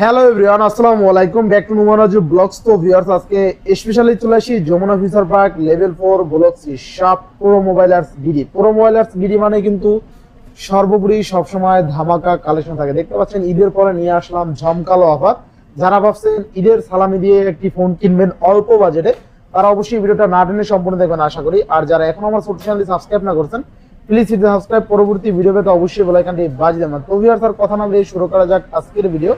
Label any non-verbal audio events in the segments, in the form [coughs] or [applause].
Hello everyone আসসালামু আলাইকুম। Back to নুমানাজু ব্লগস তো ভিউয়ার্স আজকে স্পেশালি চলে আসি Jamuna future park level four blogs সব pro mobilers BD pro mobilers BD মানে কিন্তু সর্বোপরি সবসময় ধামাকা কালেকশন থাকে। দেখতে পাচ্ছেন, ঈদের পরে নিয়ে আসলাম ঝমকালো অফার যারা ভাবছেন ঈদের সালামি দিয়ে একটি ফোন কিনবেন অল্প বাজেটে তারা অবশ্যই ভিডিওটা না টেনে সম্পূর্ণ দেখবেন, আশা করি। আর যারা এখন আমার ছোট চ্যানেলটি সাবস্ক্রাইব না করছেন প্লিজ সাবস্ক্রাইব পরবর্তী ভিডিও পেতে অবশ্যই বেলাইকানটি বাজিয়ে দেবেন। তো ভিউয়ার্স আর কথা না বলে শুরু করা যাক আজকের ভিডিও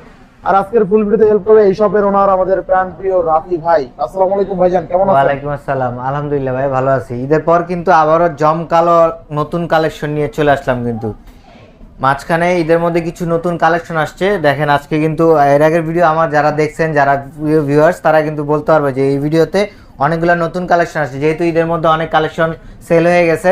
আর আজকের ফুল ভিডিওতে হেল্প করবে এই শপের ওনার আমাদের প্রাণ প্রিয় রাফি ভাই। আসসালামু আলাইকুম ভাইজান, কেমন আছেন? ওয়ালাইকুম আসসালাম। আলহামদুলিল্লাহ ভাই, ভালো আছি। ঈদের পর কিন্তু আবারও জমকালো নতুন কালেকশন নিয়ে চলে আসলাম কিন্তু। মাঝখানে ঈদের মধ্যে কিছু নতুন কালেকশন আসছে। দেখেন, আজকে কিন্তু, এর আগের ভিডিও আমার যারা দেখছেন, যারা ভিউয়ার্স তারা কিন্তু বলতে পারবে যে এই ভিডিওতে অনেকগুলো নতুন কালেকশন আসছে। যেহেতু ঈদের মধ্যে অনেক কালেকশন সেল হয়ে গেছে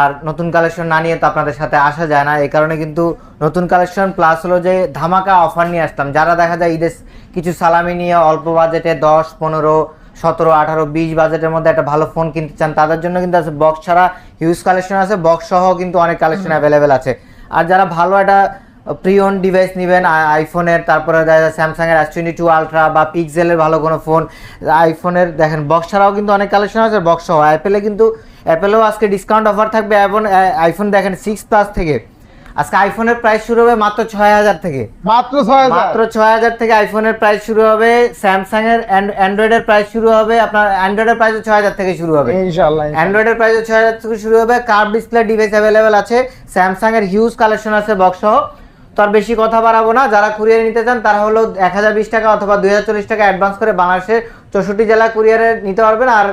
আর নতুন কালেকশন না নিয়ে তো আপনাদের সাথে আসা যায় না। এই কারণে কিন্তু নতুন কালেকশন প্লাস হলো যে ধামাকা অফার নিয়ে আসতাম। যারা দেখা যায় ঈদের কিছু সালামি নিয়ে অল্প বাজেটে দশ পনেরো সতেরো আঠারো বিশ বাজেটের মধ্যে একটা ভালো ফোন কিনতে চান তাদের জন্য কিন্তু আছে বক্স ছাড়া হিউজ কালেকশন আছে। বক্স সহ কিন্তু অনেক কালেকশন অ্যাভেলেবেল আছে। আর যারা ভালো একটা প্রিয়ন ডিভাইস নেবেন আইফোনের তারপরে দেখা যায় স্যামসাংয়ের এস টোয়েন্টি টু আলট্রা বা পিক্সেলের ভালো কোনো ফোন আইফোনের দেখেন বক্স ছাড়াও কিন্তু অনেক কালেকশন আছে। বক্স সহ অ্যাপেলে কিন্তু অ্যাপেলেও আজকে ডিসকাউন্ট অফার থাকবে এবং আইফোন দেখেন সিক্স প্লাস থেকে। আজকে আইফোনের প্রাইস শুরু হবে মাত্র ছয় হাজার থেকে। মাত্র ছয় হাজার? মাত্র ছয় হাজার থেকে আইফোনের প্রাইস শুরু হবে স্যামসাং এর অ্যান্ড্রয়েডের প্রাইস শুরু হবে আপনার অ্যান্ড্রয়েডের প্রাইস ছয় হাজার থেকে শুরু হবে। ইনশাআল্লাহ অ্যান্ড্রয়েডের প্রাইস ছয় হাজার থেকে শুরু হবে কার্ভ ডিসপ্লে ডিভাইস অ্যাভেলেবেল আছে স্যামসাং এর হিউজ কালেকশন আছে বক্স সহ। তো আর বেশি কথা বাড়াবো না যারা কুরিয়ার নিতে চান তারা হলো এক হাজার বিশ টাকা অথবা দুই হাজার চল্লিশ টাকা অ্যাডভান্স করে বাংলাদেশের চৌষট্টি জেলা কুরিয়ারে নিতে পারবেন। আর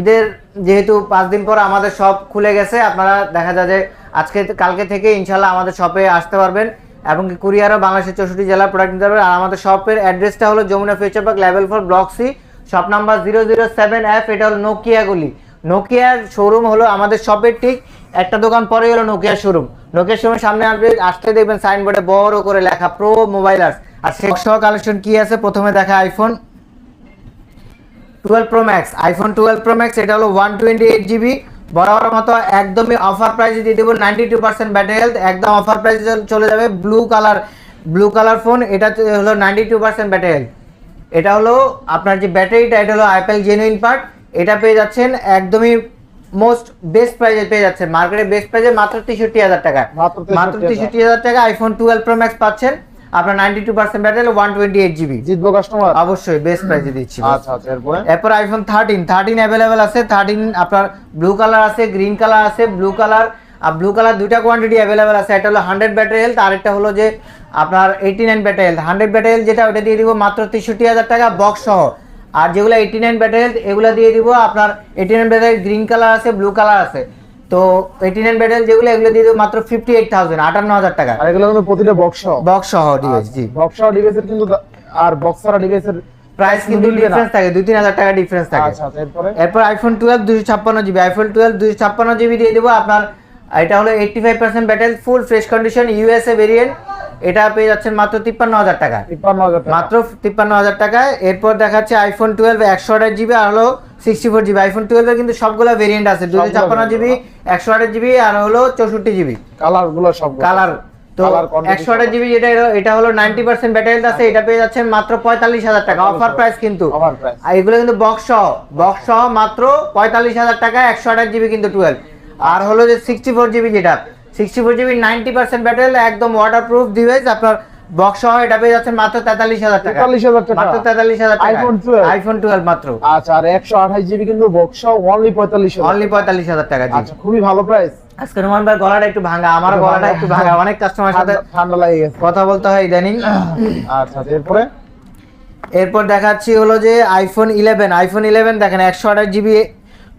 ঈদের যেহেতু পাঁচ দিন পর আমাদের শপ খুলে গেছে, আপনারা দেখা যায় যে আজকে, কালকে থেকে ইনশাল্লাহ আমাদের শপে আসতে পারবেন এবং কুরিয়ারও বাংলাদেশের চৌষট্টি জেলা প্রোডাক্ট নিতে পারবেন। আর আমাদের শপের অ্যাড্রেসটা হলো Jamuna future park level four block C shop number zero zero seven F এটা হলো নোকিয়াগুলি নোকিয়ার শোরুম হলো আমাদের শপের ঠিক একটা দোকান পরেই হলো নোকিয়ার শোরুম নোকিয়ার শোরুমের সামনে আসবে, আসতে দেখবেন সাইনবোর্ডে বড় করে লেখা প্রো মোবাইলার্স আর সেই সহ কালেকশন কি আছে? প্রথমে দেখা iPhone twelve pro max iPhone twelve pro max এটা হলো ওয়ান টোয়েন্টি এইট জিবি বরাবর মতো একদমই অফার প্রাইসে দিয়ে দেবো ninety two percent battery health একদম অফার প্রাইসে চলে যাবে blue colour blue colour phone এটা হলো ninety two percent battery health এটা হলো আপনার যে ব্যাটারিটা এটা হলো অ্যাপেল জেনুইন পার্ট এটা পেয়ে যাচ্ছেন একদমই মোস্ট বেস্ট প্রাইজে পেয়ে যাচ্ছেন। মার্কেটে বেস্ট প্রাইজে মাত্র তেষট্টি হাজার টাকা। মাত্র 63,000 মাত্র তেষট্টি হাজার টাকা আইফোন টুয়েলভ প্রো ম্যাক্স পাচ্ছেন। আপনার ninety two percent battery one twenty eight GB জিতবো কাস্টমার অবশ্যই বেস্ট প্রাইজে দিচ্ছি। আচ্ছা আচ্ছা এরপর? আইফোন থার্টিন থার্টিন অ্যাভেলেবেল আছে। থার্টিন আপনার ব্লু কালার আছে গ্রিন কালার আছে ব্লু কালার আর ব্লু কালার দুইটা কোয়ান্টিটি অ্যাভেলেবেল আছে। একটা হলো হান্ড্রেড ব্যাটারি হেলথ আর একটা হলো যে আপনার eighty nine battery health hundred battery health যেটা ওটা দিয়ে দিব মাত্র তেষট্টি হাজার টাকা বক্স সহ। আর যেগুলো এইটি নাইন ব্যাটারি হেলথ এগুলো দিয়ে দিব আপনার eighty nine battery green colour আছে ব্লু কালার আছে। তো এইটি নাইন ব্যাটারি যেগুলো এগুলো দিয়ে মাত্র ফিফটি এইট থাউজেন্ড আটান্ন হাজার টাকা। আর এগুলো কিন্তু প্রতিটা বক্স বক্স সহ ডিভাইস জি। বক্স সহ ডিভাইসের কিন্তু আর বক্স আর ডিভাইসের প্রাইস কিন্তু ডিফারেন্স থাকে দুই তিন হাজার টাকা ডিফারেন্স থাকে। আচ্ছা আচ্ছা এরপর? আইফোন টুয়েলভ দুশো ছাপ্পান্ন জিবি আইফোন টুয়েলভ দুশো ছাপ্পান্ন জিবি দিয়ে দেবো আপনার এটা হলো eighty five percent battery full fresh condition USA variant এটা পেয়ে যাচ্ছেন মাত্র তিপ্পান্ন হাজার টাকা। মাত্র তিপ্পান্ন হাজার টাকায়। এরপর দেখাচ্ছে আইফোন টুয়েলভ একশো আঠাশ জিবি আর হলো সিক্সটি ফোর জিবি আইফোন টুয়েলভের কিন্তু সবগুলো ভেরিয়েন্ট আছে। দুশো ছাপ্পান্ন জিবি একশো আঠাশ জিবি আর হলো চৌষট্টি জিবি কালারগুলো সব কালার তো একশো আঠাশ জিবি যেটা এটা হলো নাইনটি পার্সেন্ট ব্যাটারি আছে। এটা পেয়ে যাচ্ছেন মাত্র পঁয়তাল্লিশ হাজার টাকা। অফার প্রাইস কিন্তু। এগুলো কিন্তু বক্স সহ বক্স সহ মাত্র পঁয়তাল্লিশ হাজার টাকা একশো আঠাশ জিবি কিন্তু টুয়েলভ আর হলো যে সিক্সটি ফোর জিবি যেটা sixty four GB ninety percent battery একদম ওয়াটার প্রুফ ডিভাইস আপনার বক্স সহ এটা পেয়ে যাচ্ছেন মাত্র তেতাল্লিশ হাজার টাকা। 43,000 টাকা। মাত্র তেতাল্লিশ হাজার টাকা। iPhone 12 আইফোন টুয়েলভ মাত্র। আচ্ছা আর একশো আঠাশ জিবি কিন্তু বক্স অনলি পঁয়তাল্লিশ অনলি পঁয়তাল্লিশ হাজার টাকা আচ্ছা খুবই ভালো প্রাইস আজকে রোমান ভাই গলাটা একটু ভাঙা আমার গলাটা একটু ভাঙা। অনেক কাস্টমার সাথে ঠান্ডা লাগে গেছে। কথা বলতে হয় ইদানিং। আচ্ছা এরপরে? এরপর দেখাচ্ছি হলো যে আইফোন ইলেভেন আইফোন ইলেভেন দেখেন একশো আঠাশ জিবি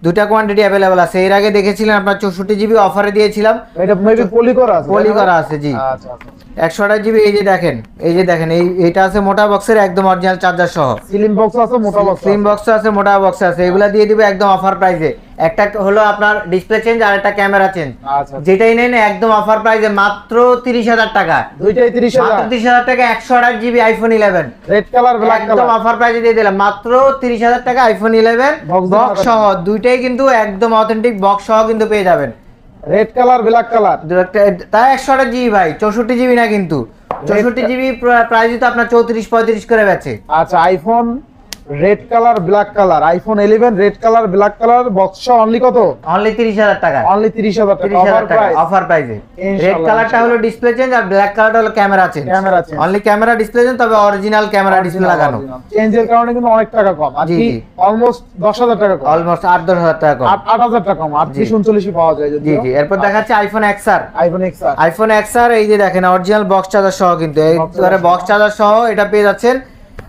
দুটা কোয়ান্টিটি অ্যাভেলেবেল আছে। এর আগে দেখেছিলেন আপনার চৌষট্টি জিবি অফারে দিয়েছিলাম। এটা মেবি পলি করা আছে পলি করা আছে জি। আচ্ছা আচ্ছা। একশো আঠাশ জিবি এই যে দেখেন এই যে দেখেন এই এটা আছে মোটা বক্সের একদম অরিজিনাল চার্জার সহ। সিলিং বক্স আছে মোটা বক্স স্লিম বক্স আছে মোটা বক্স আছে এগুলা দিয়ে দিবে একদম অফার প্রাইসে একটা হলো আপনার ডিসপ্লে চেঞ্জ আর একটা ক্যামেরা চেঞ্জ আচ্ছা। যেটাই নেন একদম অফার প্রাইসে মাত্র তিরিশ হাজার টাকা। দুইটাই তিরিশ মাত্র হাজার তিরিশ হাজার টাকা একশো আঠাশ GB iPhone eleven red colour black colour একদম অফার প্রাইসে দিয়ে দিলাম। মাত্র তিরিশ হাজার টাকা আইফোন ইলেভেন Box বক্স সহ দুইটাই কিন্তু একদম অথেন্টিক বক্স সহ কিন্তু পেয়ে যাবেন। রেড কালার ব্ল্যাক কালার দু একটা তাই একশো আঠাশ জিবি ভাই চৌষট্টি জিবি না কিন্তু। চৌষট্টি জিবি প্রাইস তো আপনার চৌত্রিশ পঁয়ত্রিশ করে বেচে। আচ্ছা iPhone red colour black colour iPhone eleven red colour black colour box only কত? অনলি তিরিশ হাজার টাকা। অনলি তিরিশ হাজার টাকা তিরিশ হাজার অফার টাকা অফার প্রাইসে রেড কালারটা হলো ডিসপ্লে চেঞ্জ আর ব্ল্যাক কালারটা হলো camera change camera change only camera display change তবে অরিজিনাল ক্যামেরা ডিসপ্লে লাগানো। চেঞ্জের কারণে কিন্তু অনেক টাকা কম। আর কি অলমোস্ট দশ হাজার টাকা কম। অলমোস্ট আট দশ হাজার টাকা কম। আট হাজার টাকা কম। আটত্রিশ জি। উনচল্লিশই পাওয়া যায় জি জি। এরপর দেখাচ্ছে iPhone X R iPhone X R iPhone X R এই যে দেখেন অরিজিনাল বক্স চার্জার সহ কিন্তু। বক্স চার্জার সহ এটা পেয়ে যাচ্ছেন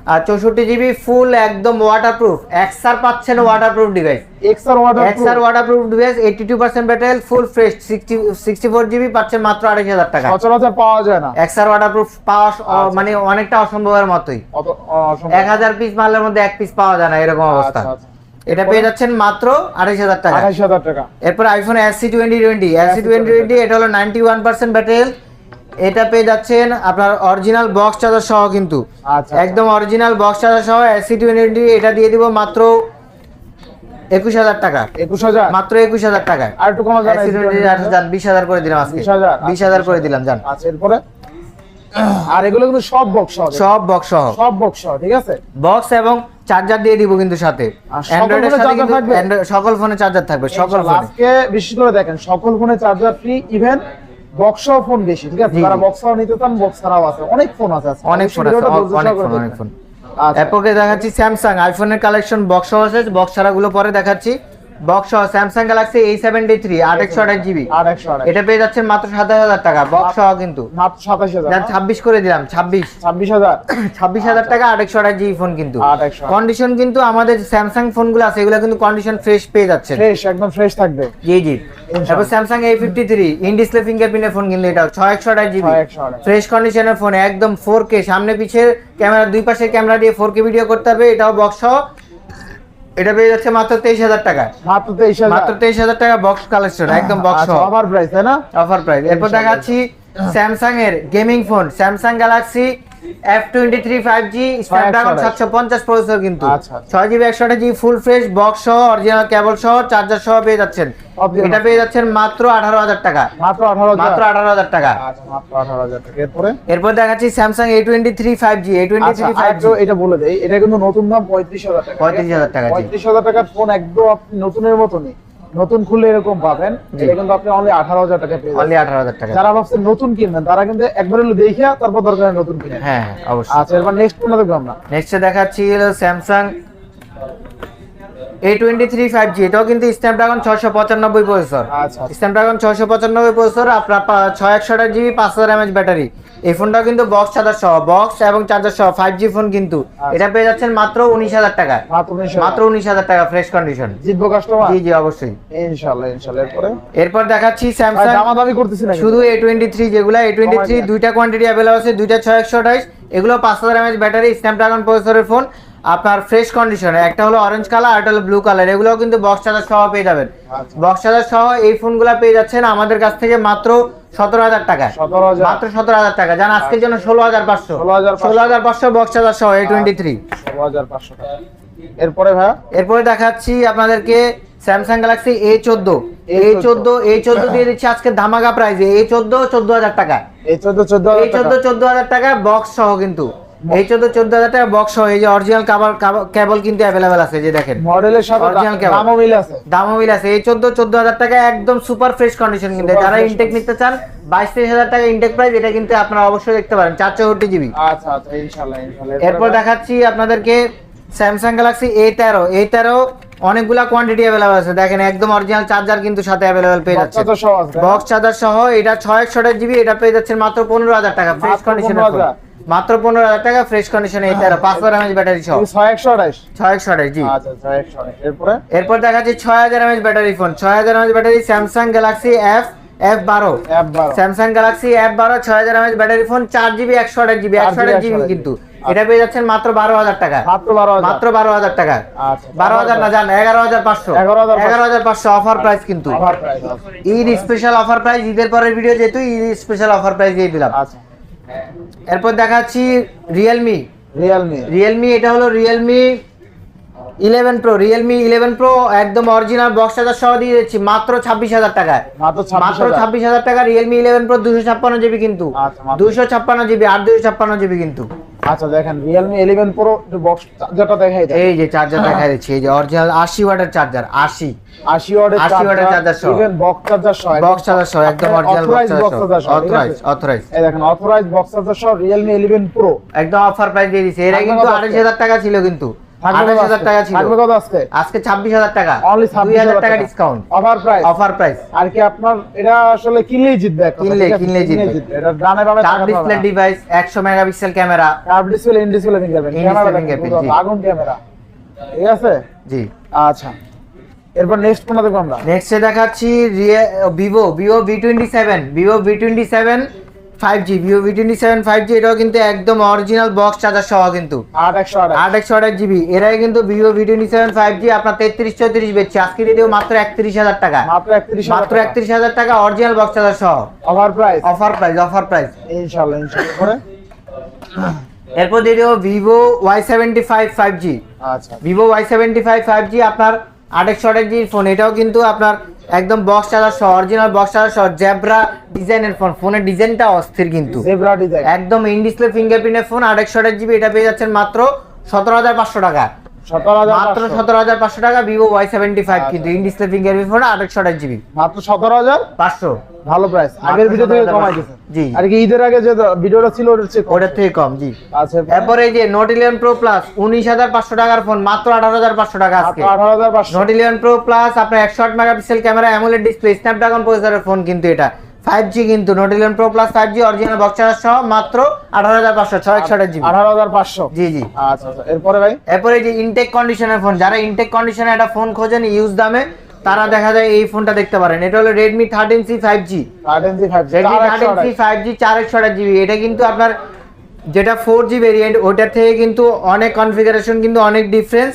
আর চৌষট্টি জিবি ফুল একদম ওয়াটারপ্রুফ এক্স আর পাচ্ছেন waterproof device X R water X waterproof device two percent battery full fresh sixty sixty four GB পাচ্ছেন মাত্র আড়াইশ হাজার টাকা। সচরাচর পাওয়া যায় না। এক্স আর ওয়াটারপ্রুফ পাওয়া আচ্ছা। মানে অনেকটা অসম্ভবের মতোই। অত অসম্ভব। এক হাজার পিস মালের মধ্যে এক পিস পাওয়া যায় না এরকম অবস্থা। আচ্ছা, আচ্ছা। এটা পেয়ে যাচ্ছেন মাত্র আড়াইশ হাজার টাকা। আঠাইশ হাজার টাকা। এরপর iPhone SE twenty twenty SE twenty twenty এটা হলো নাইনটি ওয়ান পার্সেন্ট ব্যাটারি এটা পেয়ে যাচ্ছেন আপনার অরিজিনাল বক্স চার্জার সহ কিন্তু। আচ্ছা একদম অরিজিনাল বক্স চার্জার সহ এসসি টোয়েন্টি এটা দিয়ে দিব মাত্র একুশ হাজার টাকা। একুশ হাজার? মাত্র একুশ হাজার টাকা আর একটু কমা যায় এসসি টোয়েন্টি যান বিশ হাজার করে দিলাম আজকে। বিশ হাজার করে দিলাম যান আচ্ছা এরপরে? আর এগুলো কিন্তু সব বক্স সহ সব বক্স সহ। সব বক্স সহ ঠিক আছে? বক্স এবং চার্জার দিয়ে দিব কিন্তু সাথে। আর সকল অ্যান্ড্রয়েডের ফোনে সাথে কিন্তু সকল ফোনে চার্জার থাকবে সকল ফোনে আজকে বিশেষ করে দেখেন সকল ফোনে charger free even box phone বেশি ঠিক আছে? তারা যারা জি। বক্স নিতে চান বক্সারাও আছে। অনেক ফোন আছে অনেক ফোন আছে। অনেক ফোন অনেক। ফোন এরপরে দেখাচ্ছি স্যামসাং আইফোনের কালেকশন বক্সাও আছে বক্স ছাড়াগুলো পরে দেখাচ্ছি। বক্স সহ Samsung Galaxy A seventy three আট একশো আঠাশ জিবি। এটা পেয়ে যাচ্ছেন মাত্র সাতাশ হাজার টাকা বক্স সহ কিন্তু। মাত্র সাতাশ হাজার। ছাব্বিশ করে দিলাম ছাব্বিশ। ছাব্বিশ হাজার। ছাব্বিশ হাজার টাকা আট একশো আঠাশ জিবি ফোন কিন্তু। কন্ডিশন কিন্তু আমাদের স্যামসাং ফোনগুলো আছে এগুলো কিন্তু কন্ডিশন ফ্রেশ পেয়ে যাচ্ছে ফ্রেশ একদম ফ্রেশ থাকবে। জি জি। তারপর Samsung A fifty three in display ফিঙ্গারপ্রিন্টের phone কিন্তু এটা ছয় একশো আঠাশ জিবি। ফ্রেশ কন্ডিশনের ফোন একদম ফোর কে সামনে পিছে ক্যামেরা দুই পাশে ক্যামেরা দিয়ে ফোর কে ভিডিও করতে হবে এটাও বক্স এটা পেয়ে যাচ্ছে মাত্র তেইশ হাজার টাকা। মাত্র তেইশ হাজার। মাত্র তেইশ হাজার টাকা বক্স কালেকশন একদম বক্স অফার প্রাইস তাই না? অফার প্রাইস এরপর দেখাচ্ছি স্যামসাং এর gaming phone Samsung Galaxy F twenty three five G Snapdragon একশো সাতশো পঞ্চাশ প্রসেসর কিন্তু। আচ্ছা, আচ্ছা। ছয় জিবি একশো আঠাশ জিবি ফুল ফ্রেশ বক্স সহ অরিজিনাল কেবল সহ চার্জার সহ পেয়ে যাচ্ছেন। এটা পেয়ে যাচ্ছেন মাত্র আঠারো হাজার টাকা। মাত্র আঠারো মাত্র হাজার আঠারো হাজার টাকা। আচ্ছা মাত্র আঠারো হাজার টাকা। এরপরে? এরপর দেখাচ্ছি টোয়েন্টি আচ্ছা থ্রি ফাইভ আরেকটু এটা বলে দেই এটা কিন্তু নতুন দাম পঁয়ত্রিশ হাজার টাকা। 35,000 টাকা, জি। পঁয়ত্রিশ হাজার টাকার ফোন একদম আপনি নতুনের মতনই। নতুন খুললে এরকম পাবেন। এটা কিন্তু আপনি অনলি আঠারো হাজার টাকা পেয়ে অনলি আঠারো হাজার টাকা যারা ভাবছেন নতুন কিনবেন তারা কিন্তু একবার হলো দেখিয়া তারপর দরকার নতুন কিনে। হ্যাঁ হ্যাঁ অবশ্যই। আচ্ছা এরপর নেক্সট কোনটা দেখব আমরা নেক্সটে দেখাচ্ছি হলো এটাও কিন্তু স্ন্যাপড্রাগন প্রসেসর আচ্ছা। স্ন্যাপড্রাগন প্রসেসর আপনার জিবি ব্যাটারি এই ফোনটাও কিন্তু বক্স চার্জার সহ বক্স এবং চার্জার সহ ফাইভ জি ফোন কিন্তু। এটা পেয়ে যাচ্ছেন মাত্র উনিশ হাজার টাকা। মাত্র উনিশ হাজার। টাকা ফ্রেশ কন্ডিশন জিতবো কাস্টমার জি জি অবশ্যই। ইনশাল্লাহ ইনশাল্লাহ। এরপরে? এরপর দেখাচ্ছি স্যামসাং দামাদামি করতেছি না শুধু এ টোয়েন্টি থ্রি যেগুলো এ টোয়েন্টি থ্রি দুইটা কোয়ান্টিটি অ্যাভেলেবল আছে দুইটা ছয় একশো আঠাইশ এগুলো পাঁচ হাজার এমএচ ব্যাটারি স্ন্যাপড্রাগন প্রসেসরের ফোন আপনার ফ্রেশ কন্ডিশনে একটা হলো অরেঞ্জ কালার আর একটা হলো ব্লু কালার এগুলোও কিন্তু বক্স চার্জার সহ পেয়ে যাবেন। আচ্ছা। বক্স চার্জার সহ এই ফোনগুলো পেয়ে যাচ্ছেন আমাদের কাছ থেকে মাত্র সতেরো হাজার টাকা মাত্র সতেরো হাজার টাকা জান আজকের জন্য ষোলো হাজার পাঁচশো। 16,500 ষোলো হাজার পাঁচশো বক্স চার্জার সহ এ টোয়েন্টি থ্রি এরপরে ভাই? এরপরে দেখাচ্ছি আপনাদেরকে স্যামসাং গ্যালাক্সি এ চোদ্দ। এ চোদ্দ এ চোদ্দ দিয়ে দিচ্ছি আজকে ধামাকা প্রাইজে এ। চোদ্দ চোদ্দ হাজার টাকা এই চোদ্দ চোদ্দ চোদ্দ হাজার টাকা বক্স সহ কিন্তু। এই চোদ্দ চোদ্দ হাজার টাকা বক্স এই যে অরিজিনাল কেবল কিন্তু অ্যাভেলেবেল আছে যে দেখেন। মডেলের। দামও মিল আছে। দামও মিল আছে। এই চোদ্দ চোদ্দ হাজার টাকা একদম সুপার ফ্রেশ কন্ডিশন কিন্তু। যারা ইনটেক নিতে চান বাইশ তেইশ হাজার টাকা ইনটেক প্রাইস এটা কিন্তু আপনারা অবশ্যই দেখতে পারেন। চার চৌষট্টি জিবি আচ্ছা আচ্ছা ইনশাল্লাহ ইনশাল্লাহ। এরপর দেখাচ্ছি আপনাদেরকে স্যামসাং গ্যালাক্সি এ তেরো। এ তেরো অনেকগুলা কোয়ান্টিটি অ্যাভেলেবল আছে। দেখেন একদম অরিজিনাল চার্জার কিন্তু সাথে অ্যাভেলেবেল পেয়ে যাচ্ছে বক্স চার্জার সহ এটা ছয় একশো জিবি এটা পেয়ে যাচ্ছেন মাত্র পনেরো হাজার টাকা। ফ্রেশ কন্ডিশনে 15,000 মাত্র পনেরো হাজার টাকা ফ্রেশ কন্ডিশনে এই তেরো পাঁচ হাজার এমএচ ব্যাটারি সহ। ছয় একশো আঠাশ। ছয় একশো আঠাশ জি। আচ্ছা এরপরে? এরপর দেখাচ্ছি ছয় হাজার এমএচ ব্যাটারি ফোন ছয় হাজার mAh battery Samsung Galaxy F F বারো স্যামসাং গ্যালাক্সি এফ বারো ছয় হাজার এমএচ ব্যাটারি ফোন চার জিবি একশো আঠাশ জিবি একশো 4GB আঠাশ জিবি কিন্তু এটা পেয়ে যাচ্ছেন মাত্র বারো হাজার টাকা। মাত্র বারো হাজার। টাকা। আচ্ছা বারো হাজার না জান এগারো হাজার পাঁচশো। 11,500 এগারো হাজার পাঁচশো অফার প্রাইস কিন্তু। ঈদ স্পেশাল অফার প্রাইস ঈদের পরের ভিডিও যেহেতু ঈদ স্পেশাল অফার প্রাইস দিয়ে দিলাম। আচ্ছা। এরপর দেখাচ্ছি রিয়েলমি রিয়েলমি রিয়েলমি এটা হলো Realme eleven pro Realme eleven pro একদম অরিজিনাল বক্স চার্জার সহ দিয়ে দিচ্ছি মাত্র ছাব্বিশ হাজার টাকায়। মাত্র ছাব্বিশ হাজার। টাকা রিয়েলমি ইলেভেন প্রো দুশো ছাপ্পান্ন জিবি কিন্তু। আচ্ছা, দুশো ছাপ্পান্ন জিবি আর দুশো ছাপ্পান্ন জিবি কিন্তু। আচ্ছা দেখেন রিয়েলমি ইলেভেন প্রো বক্স চার্জারটা দেখাই এই যে চার্জার দেখাই দিচ্ছি এই যে অরিজিনাল আশি ওয়াটের চার্জার আশি। আশি ওয়াটের 80 ওয়াটের চার্জার সহ। ইভেন বক্স চার্জার সহ বক্স চার্জার সহ একদম অরিজিনাল বক্স চার্জার সহ। অথরাইজ অথরাইজ এই দেখেন অথরাইজ বক্স চার্জার সহ রিয়েলমি ইলেভেন প্রো একদম অফার প্রাইস দিয়ে দিয়েছে এর আগে কিন্তু কত আঠাশ আজকে? হাজার টাকা ছিল কিন্তু। টাকা ছিল। আজকে? আজকে টাকা। অনলি টাকা discount offer price offer price আর কি আপনার এটা আসলে কিনলেই জিতবে কিনলে- ঠিক আছে? কিনলেই জিতবে। এটা ডানে বামে ডিসপ্লে ডিভাইস একশো megapixel camera curve display in display fingerprint camera. আগুন ঠিক আছে? জি। আচ্ছা। এরপর নেক্সট কোনটা দেখব আমরা? নেক্সটে দেখাচ্ছি Vivo Vivo V twenty seven Vivo V twenty seven five G Vivo V twenty seven five G এটাও কিন্তু একদম অরিজিনাল বক্স চার্জার সহ কিন্তু। আট একশো আট আট একশো আঠাশ জিবি এরাই কিন্তু Vivo V twenty seven five G আপনার তেত্রিশ চৌত্রিশ বেচছে। আজকে দিয়ে দেবো মাত্র একত্রিশ হাজার টাকা। মাত্র একত্রিশ হাজার টাকা। অরিজিনাল বক্স চার্জার সহ। Offer price offer price offer price এরপর? দিয়ে দেবো Vivo Y seventy five five G আচ্ছা। Vivo Y seventy five five G আপনার আটেকশো আটেক জি ফোন এটাও কিন্তু আপনার একদম বক্স চার্জার সহ অরিজিনাল বক্স চার্জার সহ জেব্রা ডিজাইনের ফোন ফোনের ডিজাইনটা অস্থির কিন্তু। জেব্রা ডিজাইন একদম ইন ডিসপ্লে ফিঙ্গারপ্রিন্টের ফোন আটেকশো আটেক জিবি এটা পেয়ে যাচ্ছেন মাত্র সতেরো হাজার পাঁচশো টাকা। মাত্র সতেরো হাজার পাঁচশো টাকা ভিভো ওয়াই সেভেন্টি ফাইভ কিন্তু। ইন ডিসপ্লে ফিঙ্গারপ্রিন্ট ফোন আটেকশো আটেক জিবি মাত্র সতেরো হাজার? পাঁচশো। ভালো প্রাইস আগের ভিডিও থেকে কমাই দিয়েছে জি। আর কি ঈদের আগে যে ভিডিওটা ছিল ওটার চেয়ে ওটার থেকে কম জি। আচ্ছা। এই যে নোট ইলেভেন প্রো প্লাস উনিশ হাজার পাঁচশো টাকার ফোন মাত্র আঠারো হাজার পাঁচশো টাকা আজকে। আঠারো হাজার পাঁচশো। নোট ইলেভেন প্রো প্লাস আপনার একশো আট megapixel camera AMOLED display Snapdragon প্রসেসরের ফোন কিন্তু এটা। ফাইভ জি কিন্তু note eleven pro plus five G original box charger সহ মাত্র আঠারো হাজার পাঁচশো ছয় একশো জিবি আঠারো হাজার পাঁচশো? জি জি। আচ্ছা আচ্ছা। এরপরে ভাই? এরপরে যে ইনটেক কন্ডিশনের ফোন যারা ইনটেক কন্ডিশনে একটা ফোন খোঁজেন ইউজ দামে তারা দেখা যায় এই ফোনটা দেখতে পারেন। এটা হলো Redmi thirteen C five G Redmi thirteen C five G চার একশো জিবি এটা কিন্তু আপনার যেটা ফোর জি ভেরিয়েন্ট ওটার থেকে কিন্তু অনেক কনফিগারেশন কিন্তু অনেক ডিফারেন্স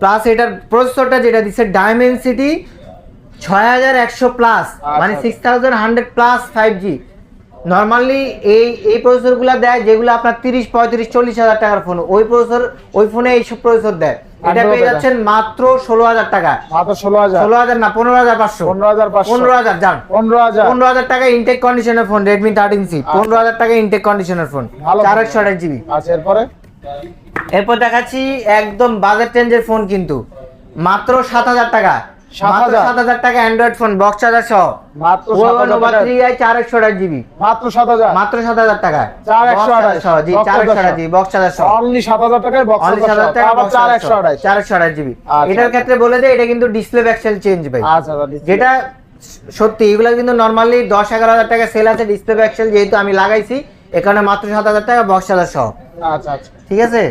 প্লাস এটার প্রসেসরটা যেটা দিচ্ছে ডায়মেনসিটি ছয় হাজার একশো প্লাস মানে আচ্ছা। Six thousand hundred plus five G normally এই এই প্রসেসরগুলো দেয় যেগুলো আপনার তিরিশ পঁয়ত্রিশ চল্লিশ হাজার টাকার ফোন ওই প্রসেসর ওই ফোনে এইসব প্রসেসর দেয়। এটা পেয়ে যাচ্ছেন মাত্র ষোলো হাজার টাকা। মাত্র ষোলো হাজার। ষোলো হাজার না পনেরো হাজার পাঁচশো। পনেরো হাজার পনেরো হাজার যান। পনেরো হাজার। পনেরো হাজার টাকা ইনটেক কন্ডিশনের ফোন রেডমি থার্টিন সি পনেরো হাজার টাকা ইনটেক কন্ডিশনের ফোন চার একশো আঠাশ জিবি আচ্ছা এরপরে? এরপর দেখাচ্ছি একদম বাজার চেঞ্জের ফোন কিন্তু। মাত্র সাত হাজার টাকা। 7,000 সাত হাজার টাকা অ্যান্ড্রয়েড ফোন বক্স চার্জার সহ। মাত্র টাকা। চার একশো আঠাশ জিবি মাত্র মাত্র টাকা। জি জিবি বক্স চার্জার সহ। অনলি টাকায় বক্স জিবি আচ্ছা। এটার ক্ষেত্রে বলে দেয় এটা কিন্তু ডিসপ্লে ব্যাকসেল চেঞ্জ ভাই। আচ্ছা আচ্ছা যেটা সত্যি এগুলো কিন্তু নর্মালি দশ এগারো হাজার টাকা সেল আছে ডিসপ্লে ব্যাকসেল যেহেতু আমি লাগাইছি এখানে মাত্র সাত হাজার টাকা বক্স চার্জার সহ। আচ্ছা আচ্ছা। ঠিক আছে?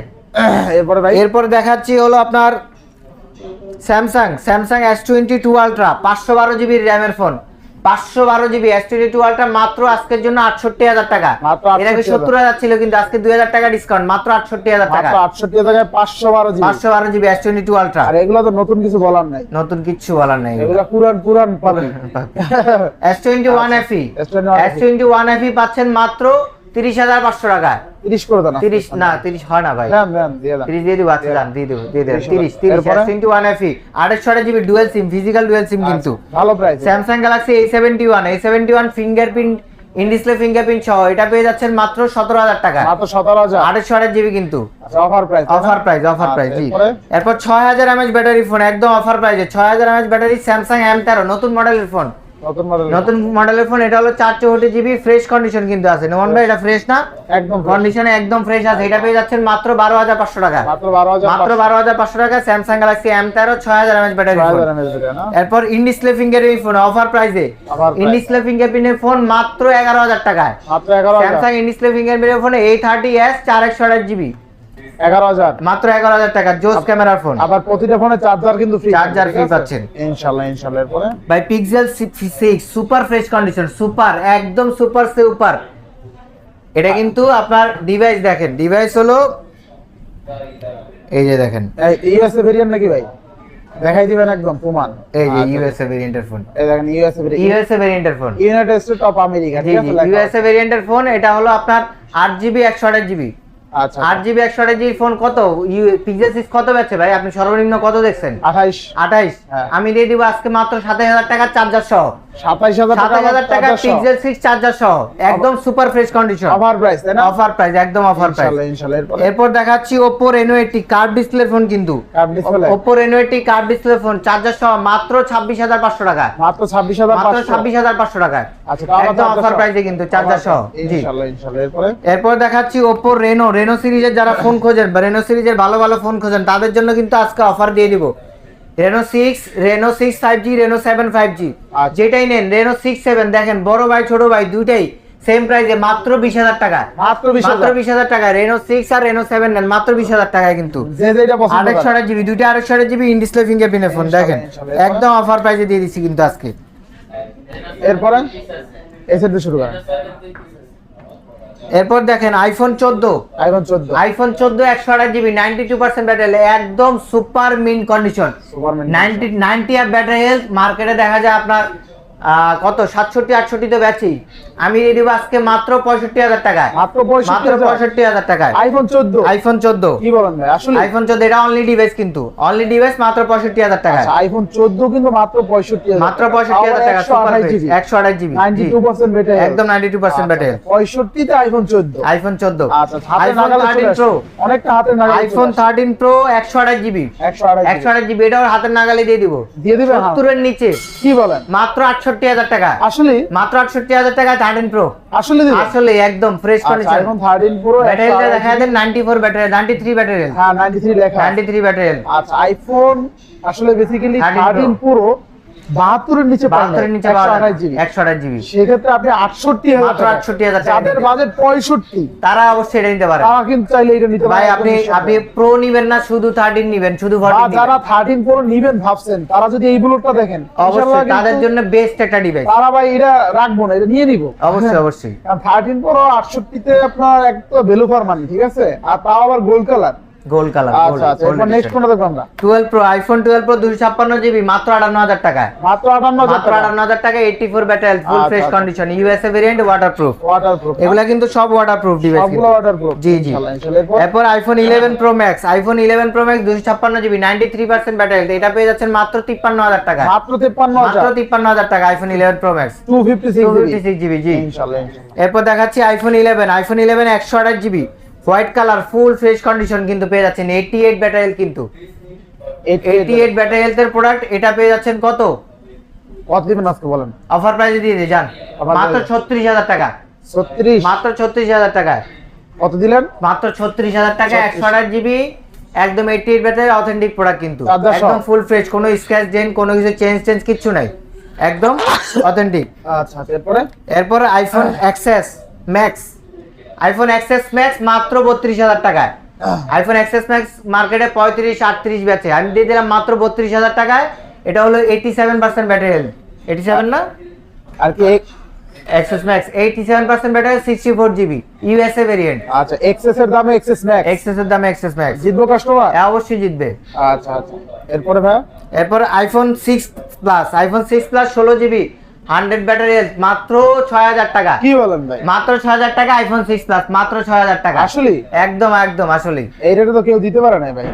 এরপরে ভাই? এরপর দেখাচ্ছি হলো আপনার Samsung Samsung S twenty two ultra পাঁচশো বারো র্যামের ফোন পাঁচশো বারো GB S twenty two ultra মাত্র আজকের জন্য আটষট্টি হাজার টাকা। এর আগে 68,000 সত্তর হাজার ছিল কিন্তু আজকে দুই হাজার টাকা ডিসকাউন্ট মাত্র আটষট্টি হাজার টাকা। মাত্র আটষট্টি টাকায় পাঁচশো বারো জিবি পাঁচশো বারো GB S twenty two ultra আর এগুলো তো নতুন কিছু বলার নাই। নতুন কিছু বলার নেই এগুলো। পুরান পুরান S twenty one FE S21 S twenty one FE পাচ্ছেন মাত্র তিরিশ হাজার পাঁচশো টাকা তিরিশ করে দেন তিরিশ না তিরিশ হয় না ভাই। তিরিশ দিয়ে দিব আচ্ছা যান দিয়ে দেবো দিয়ে দেবো তিরিশ তিরিশ হাজার। তিরিশ ওয়ান এফি আড়াইশো আড়াই GB dual SIM physical dual SIM কিন্তু। ভালো price Samsung Galaxy A seventy one A seventy one fingerprint in display fingerprint সহ এটা পেয়ে যাচ্ছেন মাত্র সতেরো হাজার টাকা। মাত্র সতেরো হাজার। আড়াইশো আড়াই জিবি কিন্তু। Offer price offer price offer price জি। এরপর? ছয় হাজার এমএচ ব্যাটারি ফোন একদম অফার প্রাইসে ছয় হাজার এমএচ ব্যাটারি স্যামসাং এম তেরো নতুন মডেলের ফোন নতুন মডেল নতুন মডেলের ফোন এটা হলো চার চৌষট্টি জিবি ফ্রেশ কন্ডিশন কিন্তু আছে। নোমান ভাই এটা ফ্রেশ না? একদম কন্ডিশনে একদম ফ্রেশ আছে। এটা পেয়ে যাচ্ছেন মাত্র বারো হাজার পাঁচশো টাকা। মাত্র বারো হাজার পাঁচশো। টাকা। স্যামসাং গ্যালাক্সি এম তেরো ছয় হাজার এমএচ ব্যাটারি এরপর in display fingerprint phone offer প্রাইসে Offer price। ইন ফিঙ্গারপ্রিন্টের ফোন মাত্র এগারো হাজার টাকায়। স্যামসাং ইন ডিসপ্লে ফিঙ্গারপ্রিন্টের ফোন এই থার্টি এস চার একশো আঠাশ জিবি এগারো হাজার। মাত্র এগারো হাজার টাকা জোস ক্যামেরার ফোন। আবার প্রতিটা ফোনে চার্জার কিন্তু ফ্রি পাচ্ছেন। এরপরে? By pixel six super fresh condition super একদম সুপার সুপার এটা কিন্তু আপনার ডিভাইস দেখেন ডিভাইস হলো এই যে দেখেন। ইউএসএ ভেরিয়েন্ট নাকি ভাই? দেখাই দিবেন একদম প্রমাণ। এই যে। ইউএসএ ভেরিয়েন্টের ফোন এই দেখেন ইউএসএ ভেরিয়েন্ট ইউএসএ ভেরিয়েন্টের phone united state of America জি ঠিক জি আছে ইউএসএ ভেরিয়েন্টের ফোন এটা হলো আপনার আট জিবি জিবি আচ্ছা আট জিবি একশো ফোন কত? পিক্সেল সিক্স কত বেচছে ভাই? আপনি সর্বনিম্ন কত দেখছেন? আঠাইশ। আঠাইশ। হ্যাঁ। আমি দিয়ে দিব আজকে মাত্র সাতাশ হাজার টাকার চার্জার সহ। সাতাইশ হাজার টাকা সাতাশ হাজার টাকা পিক্সেল সিক্স চার্জার সহ। একদম super fresh condition offer price তাই না? অফার প্রাইস একদম অফার প্রাইস ইনশাআল্লাহ ইনশাআল্লাহ এরপর? দেখাচ্ছি কার্ভ ডিসপ্লে ফোন কিন্তু। Display Oppo curve display phone charger সহ মাত্র ছাব্বিশ হাজার পাঁচশো টাকা মাত্র মাত্র ছাব্বিশ হাজার পাঁচশো টাকায়। আচ্ছা একদম অফার। প্রাইসে কিন্তু চার্জার সহ। জি। ইনশাআল্লাহ ইনশাআল্লাহ এরপরে? এরপর দেখাচ্ছি ওপো রেনো রেনো সিরিজের যারা ফোন খোঁজেন বা রেনো সিরিজের ভালো ভালো ফোন খোঁজেন তাদের জন্য কিন্তু আজকে অফার দিয়ে দিব। Reno six Reno six five G Reno seven five G. যেটাই নেন রেনো সিক্স সেভেন দেখেন বড় ভাই ছোট ভাই দুইটাই সেম প্রাইসে মাত্র বিশ হাজার টাকা। মাত্র বিশ হাজার। টাকা। রেনো সিক্স আর রেনো সেভেন নেন মাত্র বিশ হাজার টাকায় কিন্তু। করে আঠাশ জিবি দুইটা আরেকশো আঠাশ জিবি ইন ডিসপ্লে ফিঙ্গারপ্রিন্টের ফোন দেখেন। একদম অফার প্রাইসে দিয়ে দিচ্ছি কিন্তু আজকে। এরপরে? দিয়ে শুরু করেন। এরপর দেখেন আইফোন চোদ্দ। আইফোন চোদ্দ। আইফোন চোদ্দ একশো আঠাশ GB ninety two percent battery একদম super mint condition ninety ninety up battery health মার্কেটে দেখা যায় আপনার কত? সাতষট্টি আটষট্টি তো বেচি। আমি দিয়ে দিব আজকে মাত্র পঁয়ষট্টি হাজার টাকায়। মাত্র পঁয়ষট্টি হাজার? টাকায়। আইফোন চোদ্দ? আইফোন চোদ্দ। কি বলেন ভাই? আসলে আইফোন চোদ্দ এটা অনলি ডিভাইস কিন্তু। অনলি ডিভাইস মাত্র পঁয়ষট্টি হাজার টাকায়। আচ্ছা আইফোন চোদ্দ কিন্তু মাত্র পঁয়ষট্টি মাত্র পঁয়ষট্টি হাজার টাকা একশো আঠাশ GB ninety two percent battery একদম নাইনটি টু পার্সেন্ট ব্যাটারি পঁয়ষট্টিতে আইফোন চোদ্দ। আইফোন চোদ্দ। আচ্ছা আইফোন থার্টিন প্রো অনেকটা হাতে নাগালে আইফোন থার্টিন প্রো একশো আঠাশ জিবি একশো আড়াই আঠাশ জিবি এটাও হাতের নাগালে দিয়ে দিব। দিয়ে দিবে। সত্তরের নিচে। কি বলেন? মাত্র আটষট্টি হাজার টাকা। আসলে? মাত্র আটষট্টি হাজার টাকা থার্টিন প্রো আসলে আসলে একদম fresh condition iPhone thirteen pro ব্যাটারিটা দেখা দেন ninety four battery ninety three battery হ্যাঁ নাইনটি থ্রি লেখা। নাইনটি থ্রি ব্যাটারি আচ্ছা আইফোন আসলে বেসিক্যালি থার্টিন প্রো বাহাত্তরের নিচে বাহাত্তরের নিচে একশো আঠাশ জিবি। সেক্ষেত্রে আপনি আটষট্টি হাজার মাত্র টাকা। 68,000 টাকা যাদের বাজেট পঁয়ষট্টি তারা অবশ্যই এটা নিতে পারে। তারা কিন্তু চাইলে এটা নিতে পারে। আপনি আপনি প্রো নিবেন না শুধু থার্টিন নিবেন শুধু যারা থার্টিন প্রো নিবেন ভাবছেন তারা যদি এই দেখেন অবশ্যই তাদের জন্য বেস্ট একটা ডিভাইস তারা ভাই এটা রাখব না এটা নিয়ে নিবো। অবশ্যই অবশ্যই। থার্টিন প্রো আটষট্টিতে আপনার একটা ভ্যালু ফর মানি ঠিক আছে? আর তাও আবার গোল্ড কালার গোল্ড কালার আচ্ছা আচ্ছা এরপর নেক্সট কোনটা দেখব আমরা? Twelve pro iPhone twelve pro দুশো ছাপ্পান্ন জিবি মাত্র আটান্ন হাজার টাকায়। মাত্র আটান্ন হাজার মাত্র টাকা। আটান্ন হাজার four battery full fresh. Condition USA variant waterproof water এগুলা কিন্তু সব ওয়াটার প্রুফ ডিভাইস সবগুলো জি জি। এরপর? IPhone eleven pro max iPhone eleven pro max দুশো ছাপ্পান্ন GB ninety three percent battery এটা পেয়ে যাচ্ছেন মাত্র তিপ্পান্ন হাজার টাকা মাত্র তেপ্পান্ন মাত্র হাজার তিপ্পান্ন হাজার টাকা iPhone eleven pro max two fifty two six fifty six GB জি। এরপর দেখাচ্ছি আইফোন ইলেভেন আইফোন ইলেভেন একশো আঠাশ GB white colour full fresh condition কিন্তু পেয়ে যাচ্ছেন এইটি এইট ব্যাটারি কিন্তু। এইটি 88 এইট ব্যাটারি হেলথের প্রোডাক্ট এটা পেয়ে যাচ্ছেন কত? কত দিবেন আজকে বলেন? অফার প্রাইসে দিয়ে দিয়ে যান। Offer মাত্র? ছত্রিশ হাজার টাকা। ছত্রিশ? মাত্র ছত্রিশ হাজার টাকায়। কত দিলেন? মাত্র ছত্রিশ হাজার টাকা 36 একশো আঠাশ জিবি একদম eighty eight battery authentic product কিন্তু। একদম ফুল ফ্রেশ কোনো স্ক্র্যাচ ডেন কোনো কিছু চেঞ্জ চেঞ্জ কিচ্ছু নাই। একদম অথেন্টিক আচ্ছা আচ্ছা এরপরে? এরপর iPhone XS max iPhone XS max মাত্র বত্রিশ হাজার টাকায়। আইফোন এক্সএস ম্যাক্স মার্কেটে পঁয়ত্রিশ আটত্রিশ বেচে। আমি দিয়ে দিলাম মাত্র বত্রিশ হাজার টাকায়। এটা হলো eighty seven percent battery health eighty seven না? আর কি এক- XS max eighty seven percent battery sixty four GB USA variant আচ্ছা এক্সেস এর দামে এক্সেস ম্যাক্স এক্সএসের দামে এক্সএস ম্যাক্স জিতবো কাস্টমার অবশ্যই জিতবে। আচ্ছা আচ্ছা। এরপরে ভাই? এরপর iPhone six plus iPhone six plus ষোলো জিবি হান্ড্রেড ব্যাটারি মাত্র ছয় হাজার টাকা। কি বলেন ভাই? মাত্র ছয় হাজার টাকা আইফোন সিক্স প্লাস মাত্র ছয় হাজার টাকা। আসলে? একদম একদম আসলে এই রেটে তো কেউ দিতে পারে না ভাই।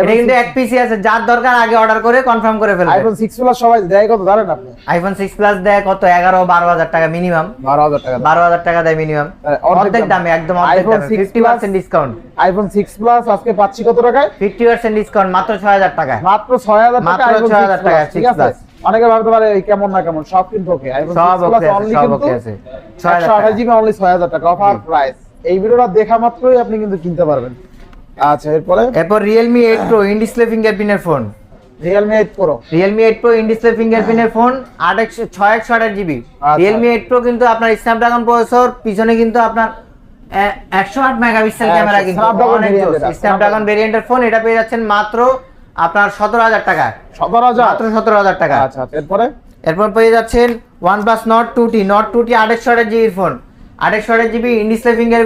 এটা কিন্তু এক পিসি আছে যার দরকার আগে অর্ডার করে কনফার্ম করে আইফোন প্লাস সবাই দেয় কত জানেন আপনি? আইফোন প্লাস দেয় কত? এগারো বারো হাজার টাকা মিনিমাম বারো হাজার টাকা বারো হাজার টাকা দেয় মিনিমাম অর্ধেক দামে। একদম অর্ধেক iPhone দামে 6 fifty discount iPhone six plus আজকে পাচ্ছি কত টাকায়? ফিফটি পার্সেন্ট ডিসকাউন্ট মাত্র ছয় হাজার টাকায়। মাত্র ছয় হাজার টাকা মাত্র iPhone 6,000 টাকা, ঠিক আছে। অনেকে ভাবতে পারে কেমন না কেমন সব কিন্তু ওকে আইফোন সব সিক্স প্লাস okay আছে, অনলি কিন্তু okay আছে। 6,000 একশো আঠাশ জিবি অনলি ছয় হাজার টাকা অফার প্রাইস এই ভিডিওটা দেখা মাত্রই আপনি কিন্তু কিনতে পারবেন। আচ্ছা এরপরে? এরপর ইন ডিসপ্লে ফিঙ্গারপ্রিন্টের ফোন ইন ডিসপ্লে ফিঙ্গারপ্রিন্টের ফোন আট একশো ছয় একশো আঠাশ জিবি। রিয়েলমি এইট প্রো কিন্তু আপনার স্ন্যাপড্রাগন প্রসেসর পিছনে কিন্তু আপনার একশো আট মেগাপিক্সেল ক্যামেরা কিন্তু Snapdragon স্ন্যাপড্রাগন ভেরিয়েন্টের ফোন এটা পেয়ে যাচ্ছেন মাত্র আপনার সতেরো হাজার টাকা সতেরো হাজার? মাত্র সতেরো হাজার টাকা। আচ্ছা আচ্ছা এরপরে? এরপর পেয়ে যাচ্ছেন one plus Nord two T Nord two T আড়াইশো আঠাশ জিবির ফোন। আড়াইশো জিবি ইন্ডিসপ্লে ফিঙ্গার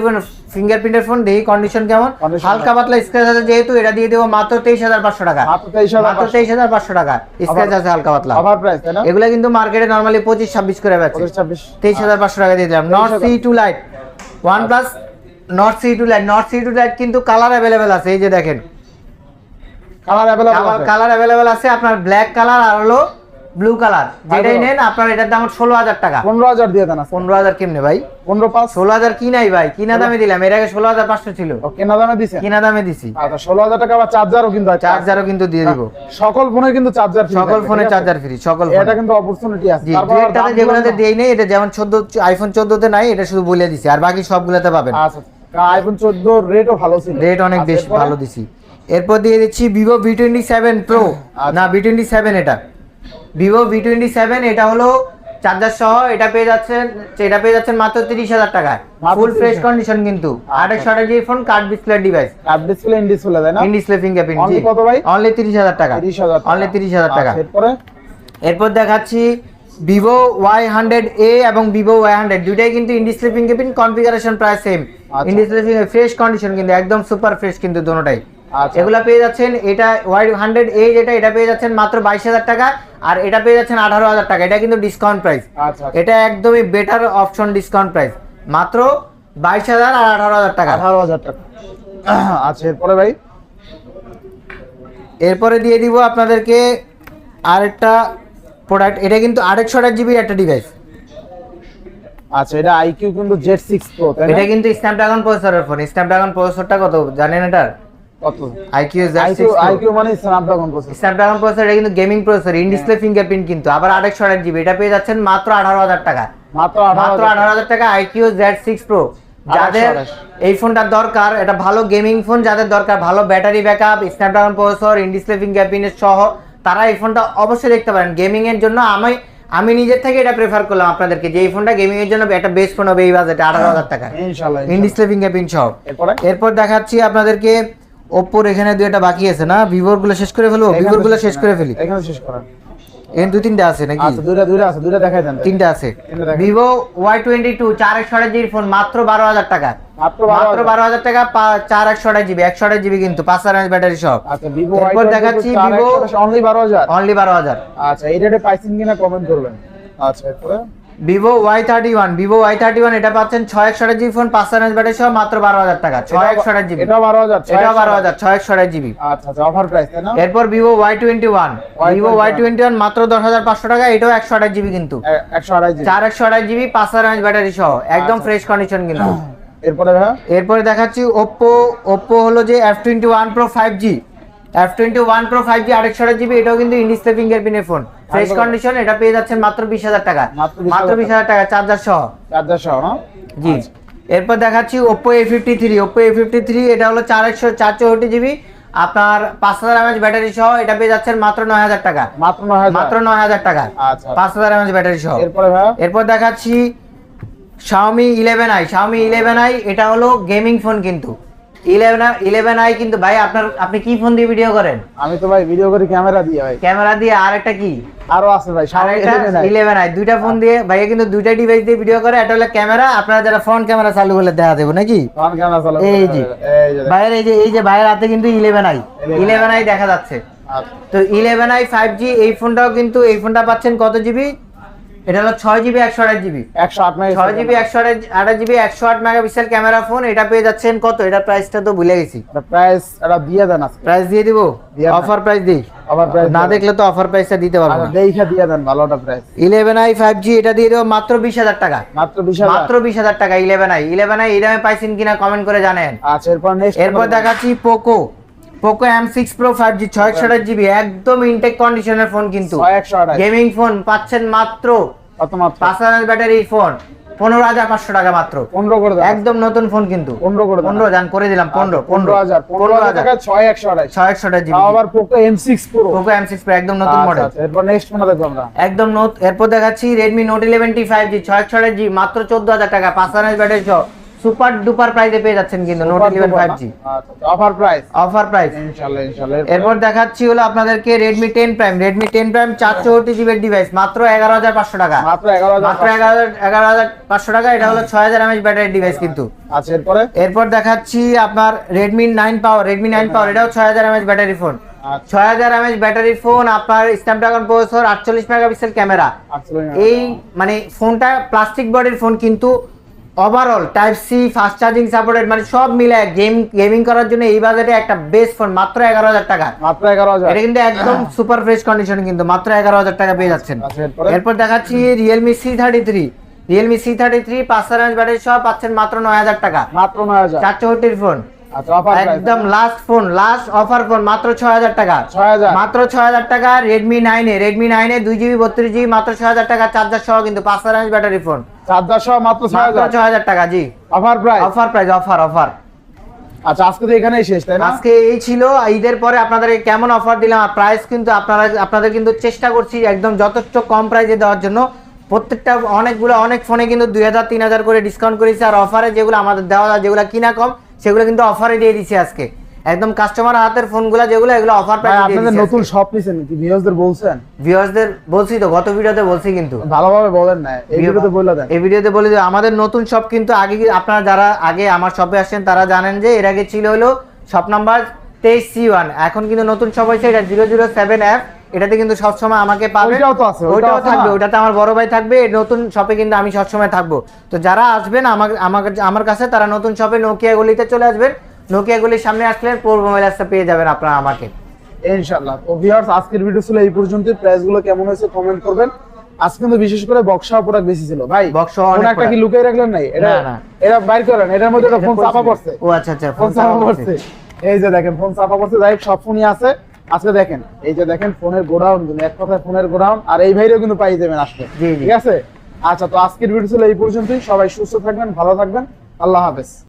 ফিঙ্গারপ্রিন্টের ফোন দেখি কন্ডিশন কেমন? হালকা পাতলা স্ক্র্যাচ আছে যেহেতু এটা দিয়ে দেবো মাত্র তেইশ হাজার পাঁচশো টাকা। মাত্র তেইশ হাজার পাঁচশো। টাকা। স্ক্র্যাচ আছে হালকা পাতলা। এগুলা কিন্তু মার্কেটে নর্মালি পঁচিশ ছাব্বিশ করে ছাব্বিশ। তেইশ হাজার পাঁচশো টাকা দিয়ে দিলাম। Nord C two lite one plus Nord C two lite Nord C two lite কিন্তু কালার অ্যাভেলেবেল আছে এই যে দেখেন। কালার অ্যাভেলেবল আছে। কালার অ্যাভেলেবেল আছে আপনার ব্ল্যাক কালার আর হলো ব্লু কালার যেটাই। নেন আপনার এটার দাম ষোলো হাজার টাকা। পনেরো হাজার দিয়ে দেন আজকে। পনেরো হাজার কেমনে ভাই? পনেরো পাঁচ। ষোলো হাজার কি নাই ভাই? কিনা দামে দিলাম এর আগে ষোলো হাজার পাঁচশো ছিল। কেনা দামে দিছে? কিনা দামে দিছি। আচ্ছা ষোলো হাজার টাকা আবার চার্জারও কিন্তু। চার্জারও কিন্তু দিয়ে দিব। সকল ফোনে কিন্তু চার্জার সকল ফোনে চার্জার ফ্রি সকল এটা কিন্তু অপরচুনিটি আছে। তারপর যেগুলোতে দেই নেই এটা যেমন চোদ্দ আইফোন চোদ্দতে নাই এটা শুধু বলে দিছি। আর বাকি সবগুলোতে পাবেন। আচ্ছা আইফোন চোদ্দ রেটও ভালো ছিল। রেট অনেক বেশি ভালো দিছি। এরপর দিয়ে দিচ্ছি Vivo V twenty seven pro. না ভি টোয়েন্টি সেভেন এটা। ভিভো ভি টোয়েন্টি সেভেন এটা হলো চার্জার সহ এটা পেয়ে যাচ্ছেন এটা পেয়ে যাচ্ছেন মাত্র তিরিশ হাজার টাকায়। ফুল ফ্রেশ কন্ডিশন কিন্তু। আঠাশ আঠাশ phone curved display device curved display in display তাই না? ইন ডিসপ্লে ফিঙ্গারপ্রিন্ট Only কত ভাই? অনলি তিরিশ হাজার টাকা। 30,000 টাকা। অনলি তিরিশ হাজার টাকা। আচ্ছা, এরপরে? এরপর দেখাচ্ছি ভিভো ওয়াই হান্ড্রেড এ এবং ভিভো ওয়াই হান্ড্রেড দুইটাই কিন্তু ইন্ডিসপ্লে ফিঙ্গারপ্রিন্ট কনফিগারেশন প্রায় same. In display fresh condition কিন্তু একদম সুপার ফ্রেশ কিন্তু দোনোটাই। এগুলা পেয়ে যাচ্ছেন এটা ওয়াই হান্ড্রেড এ যেটা এটা পেয়ে যাচ্ছেন মাত্র বাইশ হাজার টাকা আর এটা পেয়ে যাচ্ছেন আঠারো হাজার টাকা। এটা কিন্তু ডিসকাউন্ট প্রাইস আচ্ছা এটা একদমই বেটার অপশন ডিসকাউন্ট প্রাইস মাত্র বাইশ হাজার আর আঠারো হাজার টাকা। আঠারো হাজার টাকা। [coughs] আচ্ছা এরপরে ভাই? এরপরে দিয়ে দিব আপনাদেরকে আরেকটা প্রোডাক্ট এটা কিন্তু আরেকশো আট জিবির একটা ডিভাইস আচ্ছা এটা আইকিউ কিন্তু জেড সিক্স প্রো এটা কিন্তু স্ন্যাপড্রাগন প্রসেসরের ফোন স্ন্যাপড্রাগন প্রসেসরটা কত? জানেন এটার? কত? আইকিউ আইকিউ আইকিউ মানে স্ন্যাপড্রাগন প্রসেসর। স্ন্যাপড্রাগন প্রসেসর এটা কিন্তু gaming processor in display fingerprint কিন্তু। আবার আরেকশো আট জিবি এটা পেয়ে যাচ্ছেন মাত্র আঠারো হাজার টাকা। মাত্র মাত্র আঠারো আঠারো হাজার টাকা আইকিউ জেড সিক্স যাদের এই ফোনটা দরকার এটা ভালো গেমিং ফোন যাদের দরকার ভালো battery backup Snapdragon processor in display fingerprint সহ তারা এই ফোনটা অবশ্যই দেখতে পারেন। গেমিং এর জন্য আমি আমি নিজের থেকে এটা প্রেফার করলাম আপনাদেরকে যে এই ফোনটা গেমিং এর জন্য একটা বেস্ট ফোন হবে এই বাজেটে আঠারো হাজার টাকা ইন ডিসপ্লে ফিঙ্গারপ্রিন্ট সহ। এরপর দেখাচ্ছি আপনাদেরকে ওপ্পোর এখানে দুই একটা বাকি আছে না? ভিভোরগুলো শেষ করে ফেলব? ভিভোরগুলো শেষ করে ফেলি। এখানে শেষ করেন এখানে দুই তিনটা আছে নাকি? আচ্ছা দুইটা দুইটা আছে দুইটা দেখাই দেন। তিনটা আছে। ভিভো ওয়াই টোয়েন্টি টু চার একশো জিবি ফোন মাত্র বারো হাজার টাকা। মাত্র মাত্র 12,000 বারো হাজার টাকা চার একশো জিবি একশো আঠাশ জিবি কিন্তু পাঁচ হাজার ব্যাটারি সব। আচ্ছা এরপর দেখাচ্ছি ভিভো অনলি বারো হাজার। অনলি বারো হাজার। আচ্ছা এই রেটে পাইছেন কিনা কমেন্ট করবেন। আচ্ছা এরপরে? Vivo Y thirty one Vivo Y thirty one এটা পাচ্ছেন ছয় একশো জিবি ফোন পাঁচ হাজার ব্যাটারি সহ মাত্র বারো হাজার টাকা। ছয় একশো জিবি। এটা বারো হাজার এটাও বারো হাজার ছয় একশো জিবি। আচ্ছা আচ্ছা অফার প্রাইস না? এরপর Vivo Y twenty one Vivo Y21 Y twenty one মাত্র দশ হাজার পাঁচশো টাকা এটাও একশো আঠাশ জিবি কিন্তু। একশো চার একশো আঠাশ জিবি পাঁচ হাজার ব্যাটারি সহ একদম আচ্ছা। ফ্রেশ কন্ডিশন কিন্তু। এরপরে ভাইয়া এরপরে দেখাচ্ছি ওপ্পো ওপ্পো হলো যে F twenty one pro five G F twenty one pro five G GB এটাও কিন্তু ইন্ডিসপ্লে ফিঙ্গারপ্রিন্টের ফোন ফ্রেশ কন্ডিশন এটা পেয়ে যাচ্ছেন মাত্র বিশ হাজার টাকা মাত্র 20,000 বিশ হাজার টাকা চার্জার সহ। চার্জার সহ না জি। আচ্ছা। এরপর দেখাচ্ছি Oppo A fifty three A fifty three এটা হলো চার একশো চার চৌষট্টি জিবি আপনার পাঁচ হাজার এমএচ ব্যাটারি সহ এটা পেয়ে যাচ্ছেন মাত্র নয় হাজার টাকা। মাত্র নয় হাজার। মাত্র নয় হাজার টাকা। আচ্ছা পাঁচ হাজার এমএচ ব্যাটারি সহ। এরপর ভাইয়া এরপর দেখাচ্ছি Xiaomi 11i Xiaomi 11i এটা হলো গেমিং ফোন কিন্তু। 11 11i কিন্তু ভাই আপনার আপনি কি ফোন দিয়ে ভিডিও করেন? আমি তো ভাই ভিডিও করি ক্যামেরা দিয়ে ভাই। ক্যামেরা দিয়ে আর একটা কি? আছে ভাই। 11i দুইটা ফোন দিয়ে ভাইয়া কিন্তু দুইটা ডিভাইস দিয়ে ভিডিও করে হলো ক্যামেরা আপনারা যারা ফ্রন্ট ক্যামেরা চালু করলে দেখা দেবো নাকি? ফ্রন্ট ক্যামেরা এই যে। ভাইয়ের এই যে এই যে ভাইয়ের হাতে কিন্তু 11i 11i দেখা যাচ্ছে। আচ্ছা। তো 11i 5G এই ফোনটাও কিন্তু এই ফোনটা পাচ্ছেন কত জিবি এটা হলো ছয় জিবি একশো আঠাশ জিবি একশো আট ছয় জিবি একশো আঠাশ জিবি একশো আট মেগাপিক্সেল ক্যামেরা ফোন এটা পেয়ে যাচ্ছেন কত? এটা প্রাইসটা তো ভুলে গেছি। প্রাইস এটা দিয়ে দেন প্রাইস দিয়ে দিব? অফার প্রাইস দিই? আবার প্রাইস না দেখলে তো অফার প্রাইসটা দিতে পারব আচ্ছা না। দেখে দিয়ে দেন ভালোটা price eleven i five G এটা দিয়ে দেবো মাত্র বিশ হাজার টাকা। মাত্র বিশ হাজার। মাত্র বিশ হাজার টাকা ইলেভেন আই ইলেভেন আই এই দামে পাইছেন কিনা কমেন্ট করে জানেন। আচ্ছা এরপর নেক্সট এরপর দেখাচ্ছি Poco Poco M six pro five G ছয় একশো আঠাশ জিবি একদম ইনটেক কন্ডিশনের ফোন কিন্তু। গেমিং ফোন পাচ্ছেন মাত্র পাঁচ হাজার ব্যাটারি ফোন পনেরো হাজার পাঁচশো টাকা মাত্র। পনেরো করে দেন। একদম নতুন ফোন কিন্তু। পনেরো করে দেন। পনেরো জান করে দিলাম পনেরো আচ্ছা, পনেরো হাজার পনেরো হাজার ছয় একশো ছয় একশো জিবি আবার Poco M six pro Poco M six pro একদম নতুন মডেল এরপর নেক্সট ফোন দেখব আমরা। একদম এরপর দেখাচ্ছি Redmi Note eleven T five G ছয় একশো জি মাত্র চোদ্দ হাজার টাকা পাঁচ হাজার ব্যাটারি সহ। সুপার ডুপার প্রাইসে পেয়ে যাচ্ছেন কিন্তু Note eleven five G offer price offer price ইনশাআল্লাহ ইনশাআল্লাহ এরপর? দেখাচ্ছি হলো আপনাদেরকে Redmi ten prime Redmi ten prime চার চৌষট্টি জিবির ডিভাইস মাত্র এগারো হাজার পাঁচশো টাকা। মাত্র এগারো হাজার মাত্র এগারো হাজার এগারো হাজার পাঁচশো টাকা এটা হলো ছয় হাজার এমএচ ব্যাটারি ডিভাইস কিন্তু। আচ্ছা এরপরে? এরপর দেখাচ্ছি আপনার Redmi nine power Redmi nine power এটাও ছয় হাজার এমএচ ব্যাটারি ফোন আচ্ছা। ছয় হাজার এমএচ ব্যাটারি ফোন আপনার স্ন্যাপড্রাগন প্রসেসর আটচল্লিশ মেগাপিক্সেল ক্যামেরা এই মানে ফোনটা প্লাস্টিক বডির ফোন কিন্তু overall type C fast charging supported মানে সব মিলে গেম গেমিং করার জন্য এই বাজেটে একটা বেস্ট ফোন মাত্র এগারো হাজার টাকা। মাত্র এগারো হাজার। এটা কিন্তু একদম সুপার ফ্রেশ কন্ডিশন কিন্তু মাত্র এগারো হাজার টাকা পেয়ে যাচ্ছেন। আচ্ছা, এরপর? দেখাচ্ছি Realme C thirty three Realme C thirty three পাঁচশো ব্যাটারি সব পাচ্ছেন মাত্র নয় হাজার টাকা। মাত্র নয় হাজার। চার চৌষট্টির ফোন একদম last phone last offer phone মাত্র ছয় হাজার টাকা মাত্র ছয় হাজার টাকা রেডমি নাইনে রেডমি নাইনে দুই জিবি বত্রিশ জিবি মাত্র ছয় হাজার টাকা চার্জার সহ কিন্তু পাঁচ হাজার ব্যাটারি ফোন চার্জার সহ মাত্র ছয় হাজার টাকা জি। Offer price offer price offer offer আচ্ছা আজকে তো এখানেই শেষ তাই না? আজকে এই ছিল ঈদের পরে আপনাদেরকে কেমন অফার দিলাম আর প্রাইস কিন্তু আপনারা আপনাদের কিন্তু চেষ্টা করছি একদম যথেষ্ট কম প্রাইসে দেওয়ার জন্য। প্রত্যেকটা অনেকগুলো অনেক ফোনে কিন্তু দুই হাজার তিন হাজার করে ডিসকাউন্ট করেছি আর অফারে যেগুলো আমাদের দেওয়া যেগুলো কিনা কম সেগুলো কিন্তু অফারে দিয়ে দিচ্ছি আজকে। একদম কাস্টমার হাতের ফোনগুলো যেগুলো এগুলো অফার প্রাইসে আপনাদের নতুন শপ নিছেন কি ভিউয়ারদের বলছেন? ভিউয়ার্সদের বলছি তো গত ভিডিওতে বলছি কিন্তু। ভালোভাবে বলেন না এই ভিডিওতে বলে দেন। এই ভিডিওতে বলে যে আমাদের নতুন শপ কিন্তু আগে আপনারা যারা আগে আমার শপে আসছেন তারা জানেন যে এর আগে ছিল হলো শপ নাম্বার তেইশ সি ওয়ান এখন কিন্তু নতুন শপ হয়েছে এটা জিরো জিরো সেভেন অ্যাপ এটাতে কিন্তু সবসময় আমাকে পাবে। ওইটাও তো আছে, ওইটাও থাকবে না? ওইটাতে আমার বড় ভাই থাকবে নতুন শপে কিন্তু আমি সবসময় থাকব। তো যারা আসবেন আমার আমার কাছে তারা নতুন শপে নোকিয়া গলিতে চলে আসবেন। নোকিয়া গলির সামনে আসলে পোর মোবাইল আসতে পেয়ে যাবেন আপনারা আমাকে। ইনশাআল্লাহ। তো ভিউয়ার্স আজকের ভিডিও ছিল এই পর্যন্ত প্রাইসগুলো কেমন হয়েছে কমেন্ট করবেন। আজকে কিন্তু বিশেষ করে বক্সা প্রোডাক্ট বেশি ছিল। ভাই বক্সা একটা কি লুকিয়ে রাখলেন নাই? এটা। এটা বাইর করেন এটার মধ্যে ফোন চাপা পড়ছে। ও আচ্ছা আচ্ছা ফোন চাপা পড়ছে। এই যে দেখেন ফোন চাপা পড়ছে। যাই সব ফোনই আছে। আজকে দেখেন এই যে দেখেন ফোনের গোডাউন কিন্তু এক কথায় ফোনের গোডাউন আর এই ভাইরেও কিন্তু পাই যাবেন আসলে। ঠিক আছে? আচ্ছা তো আজকের ভিডিও ছিল এই পর্যন্তই। সবাই সুস্থ থাকবেন ভালো থাকবেন। আল্লাহ হাফেজ।